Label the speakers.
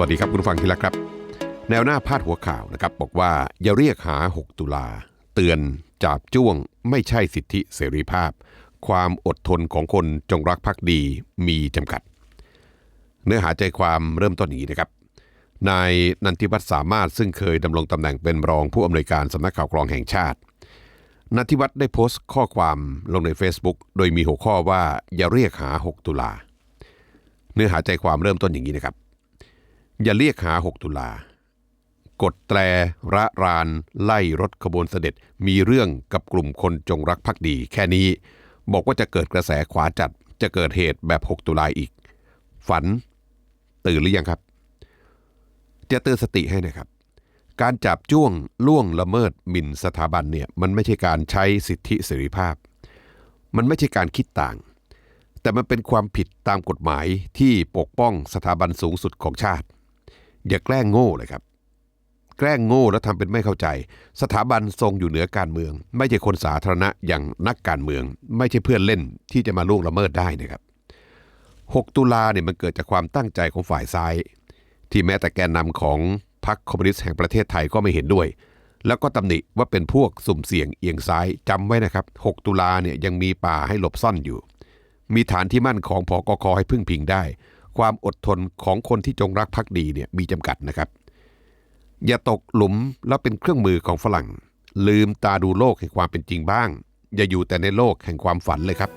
Speaker 1: วัสดีครับคุณฟังที่รักครับ แนวหน้าพาดหัวข่าวนะครับ บอกว่าอย่าเรียกหา 6 ตุลา เตือนจับจ้วง ไม่ใช่สิทธิเสรีภาพ ความอดทนของคนจงรักภักดีมีจำกัด เนื้อหาใจความเริ่มต้นอย่างนี้นะครับ นายนันทิวัฒน์สามารถซึ่งเคยดำรงตำแหน่งเป็นรองผู้อำนวยการสำนักข่าวกรองแห่งชาตินันทิวัฒน์ได้โพสต์ข้อความลงใน Facebook โดยมีหัวข้อว่าอย่าเรียกหา 6 ตุลา เนื้อหาใจความเริ่มต้นอย่างนี้นะครับ อย่าเรียกหา 6 ตุลากดแตรระราน ไล่รถขบวนเสด็จมีเรื่องกับกลุ่มคนจงรักภักดีแค่นี้ บอกว่าจะเกิดกระแสขวาจัดจะเกิดเหตุแบบ 6 ตุลาอีก ฝัน ตื่นหรือยังครับ จะเตือนสติให้นะครับ การจับจ้วงล่วงละเมิดหมิ่นสถาบันเนี่ยมันไม่ใช่การใช้สิทธิเสรีภาพ มันไม่ใช่การคิดต่าง แต่มันเป็นความผิดตามกฎหมายที่ปกป้องสถาบันสูงสุดของชาติ อย่าแกล้งโง่เลยครับ แกล้งโง่แล้วทำเป็นไม่เข้าใจ สถาบันทรงอยู่เหนือการเมือง ไม่ใช่คนสาธารณะอย่างนักการเมือง ไม่ใช่เพื่อนเล่นที่จะมาล่วงละเมิดได้นะครับ 6 ตุลาเนี่ยมันเกิดจากความตั้งใจของฝ่ายซ้าย ที่แม้แต่แกนนำของพรรคคอมมิวนิสต์แห่งประเทศไทยก็ไม่เห็นด้วย แล้วก็ตำหนิว่าเป็นพวกสุ่มเสี่ยงเอียงซ้ายจำไว้นะครับ 6 ตุลาเนี่ยยังมีป่าให้หลบซ่อนอยู่ มีฐานที่มั่นของพอกคให้พึ่งพิงได้ ความอดทนของคนที่จงรักภักดีเนี่ยมีจำกัดนะครับ อย่าตกหลุมแล้วเป็นเครื่องมือของฝรั่ง ลืมตาดูโลกแห่งความเป็นจริงบ้าง อย่าอยู่แต่ในโลกแห่งความฝันเลยครับ